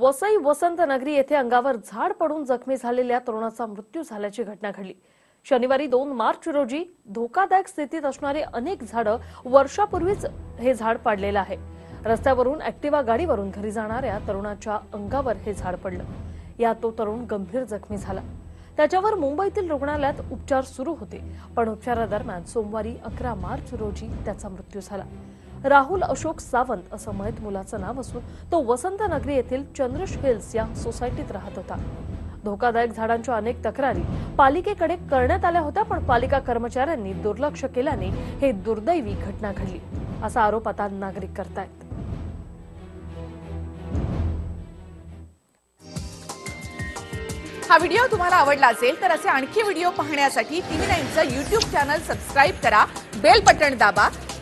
वसई वसंत नगरी येथे अंगावर झाड पडून जखमी झालेल्या तरुणाचा मृत्यू झाल्याची घटना घडली. शनिवारी दोन मार्च रोजी धोकादायक स्थितीत असणारे अनेक झाडं वर्षापूर्वीच हे झाड पाडलेलं आहे. रस्त्यावरून ऍक्टिवा गाडीवरून घरी जाणाऱ्या तरुणाच्या अंगावर हे झाड पडलं. यात तो तरुण गंभीर जखमी झाला. त्याच्यावर मुंबईतील रुग्णालयात उपचार सुरू होते. पण उपचारादरम्यान सोमवारी अकरा मार्च रोजी त्याचा मृत्यू झाला. राहुल अशोक सावंत असं मयत मुलाचं नाव असून तो वसंत नगरी येथील चंद्रश हिल्स या सोसायटीत राहत होता. धोकादायक झाडांच्या अनेक तक्रारी पालिकेकडे करण्यात आल्या होत्या पण पालिका कर्मचाऱ्यांनी दुर्लक्ष केल्याने हे दुर्दैवी घटना घडली असा आरोप आता नागरिक करतायत. हा व्हिडिओ तुम्हाला आवडला असेल तर असे आणखी व्हिडिओ पाहण्यासाठी टीव्ही नाईनचं युट्यूब चॅनल सबस्क्राईब करा बेल बटण दाबा